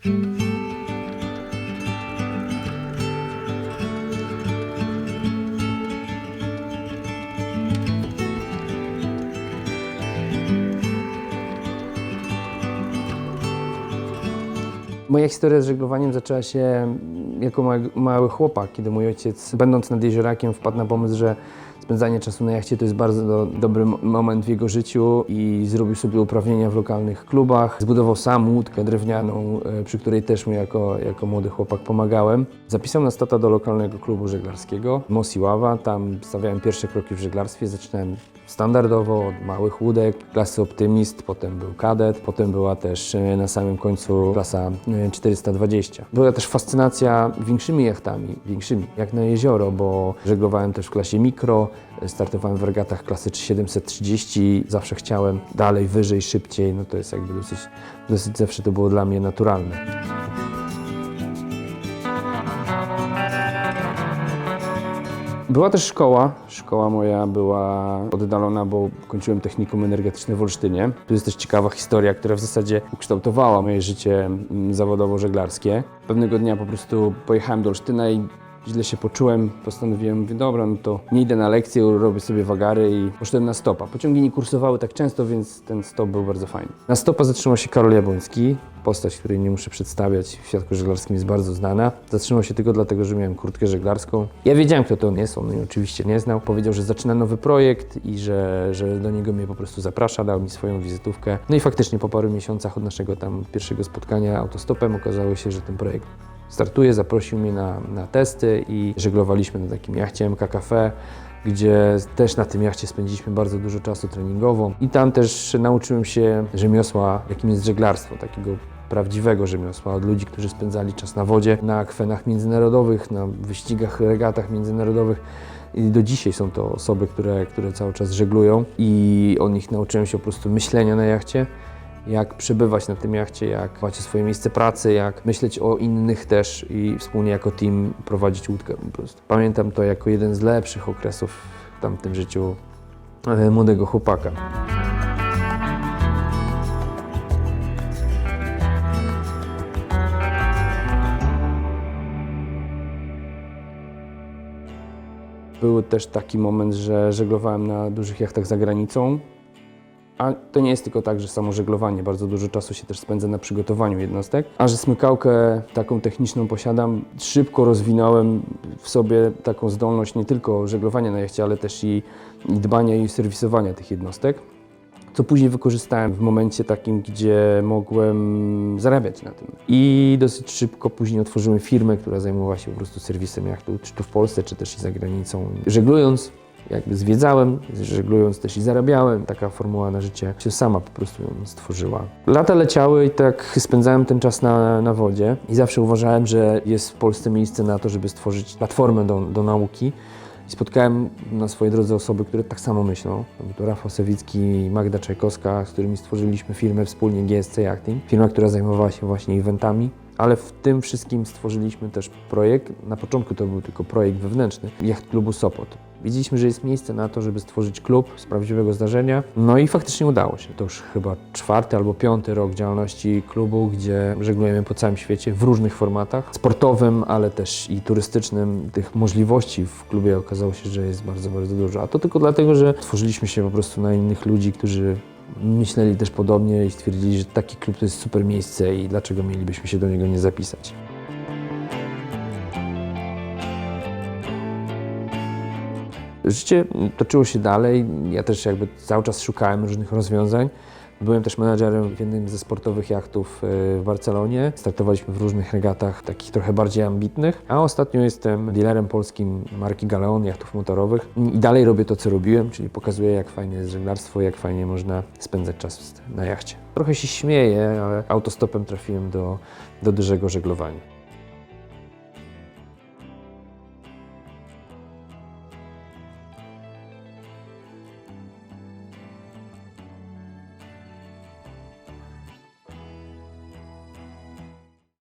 Moja historia z żeglowaniem zaczęła się jako mały, mały chłopak, kiedy mój ojciec, będąc nad jeziorakiem, wpadł na pomysł, że spędzanie czasu na jachcie to jest bardzo do, dobry mo- moment w jego życiu i zrobił sobie uprawnienia w lokalnych klubach. Zbudował sam łódkę drewnianą, e, przy której też mu jako, jako młody chłopak pomagałem. Zapisał nas tata do lokalnego klubu żeglarskiego Mosiława. Tam stawiałem pierwsze kroki w żeglarstwie. Zaczynałem standardowo od małych łódek, klasy Optymist, potem był kadet, potem była też e, na samym końcu klasa e, 420. Była też fascynacja większymi jachtami, większymi, jak na jezioro, bo żeglowałem też w klasie mikro, e, startowałem w regatach klasy 730, zawsze chciałem dalej, wyżej, szybciej, no to jest jakby dosyć, dosyć zawsze to było dla mnie naturalne. Była też szkoła. Szkoła moja była oddalona, bo kończyłem technikum energetyczne w Olsztynie. Tu jest też ciekawa historia, która w zasadzie ukształtowała moje życie mm, zawodowo-żeglarskie. Pewnego dnia po prostu pojechałem do Olsztyna i źle się poczułem. Postanowiłem, mówię, dobra, no to nie idę na lekcję, robię sobie wagary i poszedłem na stopa. Pociągi nie kursowały tak często, więc ten stop był bardzo fajny. Na stopa zatrzymał się Karol Jabłoński, postać, której nie muszę przedstawiać, w świadku żeglarskim jest bardzo znana. Zatrzymał się tylko dlatego, że miałem kurtkę żeglarską. Ja wiedziałem, kto to on jest, on mnie oczywiście nie znał. Powiedział, że zaczyna nowy projekt i że, że do niego mnie po prostu zaprasza, dał mi swoją wizytówkę. No i faktycznie po paru miesiącach od naszego tam pierwszego spotkania autostopem okazało się, że ten projekt startuje, zaprosił mnie na, na testy i żeglowaliśmy na takim jachcie MK Cafe, gdzie też na tym jachcie spędziliśmy bardzo dużo czasu treningowo i tam też nauczyłem się rzemiosła, jakim jest żeglarstwo, takiego prawdziwego rzemiosła, od ludzi, którzy spędzali czas na wodzie, na akwenach międzynarodowych, na wyścigach, regatach międzynarodowych. I do dzisiaj są to osoby, które, które cały czas żeglują i od nich nauczyłem się po prostu myślenia na jachcie, jak przebywać na tym jachcie, jak macie swoje miejsce pracy, jak myśleć o innych też i wspólnie jako team prowadzić łódkę po prostu. Pamiętam to jako jeden z lepszych okresów w tamtym życiu e, młodego chłopaka. Był też taki moment, że żeglowałem na dużych jachtach za granicą. A to nie jest tylko tak, że samo żeglowanie, bardzo dużo czasu się też spędza na przygotowaniu jednostek. A że smykałkę taką techniczną posiadam, szybko rozwinąłem w sobie taką zdolność nie tylko żeglowania na jachcie, ale też i, dbania i serwisowania tych jednostek. Co później wykorzystałem w momencie takim, gdzie mogłem zarabiać na tym. I dosyć szybko później otworzyłem firmę, która zajmowała się po prostu serwisem jachtu, czy tu w Polsce, czy też i za granicą. Żeglując, jakby zwiedzałem, żeglując też i zarabiałem. Taka formuła na życie się sama po prostu stworzyła. Lata leciały i tak spędzałem ten czas na, na wodzie i zawsze uważałem, że jest w Polsce miejsce na to, żeby stworzyć platformę do, do nauki. I spotkałem na swojej drodze osoby, które tak samo myślą. To Rafał Sawicki i Magda Czajkowska, z którymi stworzyliśmy firmę wspólnie GSC Yachting. Firma, która zajmowała się właśnie eventami. Ale w tym wszystkim stworzyliśmy też projekt. Na początku to był tylko projekt wewnętrzny, Jacht Klubu Sopot. Widzieliśmy, że jest miejsce na to, żeby stworzyć klub z prawdziwego zdarzenia. No i faktycznie udało się. To już chyba czwarty albo piąty rok działalności klubu, gdzie żeglujemy po całym świecie w różnych formatach. Sportowym, ale też i turystycznym. Tych możliwości w klubie okazało się, że jest bardzo, bardzo dużo. A to tylko dlatego, że tworzyliśmy się po prostu na innych ludzi, którzy myśleli też podobnie i stwierdzili, że taki klub to jest super miejsce i dlaczego mielibyśmy się do niego nie zapisać. Życie toczyło się dalej. Ja też jakby cały czas szukałem różnych rozwiązań. Byłem też menadżerem w jednym ze sportowych jachtów y, w Barcelonie. Startowaliśmy w różnych regatach, takich trochę bardziej ambitnych. A ostatnio jestem dealerem polskim marki Galeon, jachtów motorowych. I dalej robię to, co robiłem, czyli pokazuję, jak fajnie jest żeglarstwo, jak fajnie można spędzać czas na jachcie. Trochę się śmieję, ale autostopem trafiłem do, do dużego żeglowania.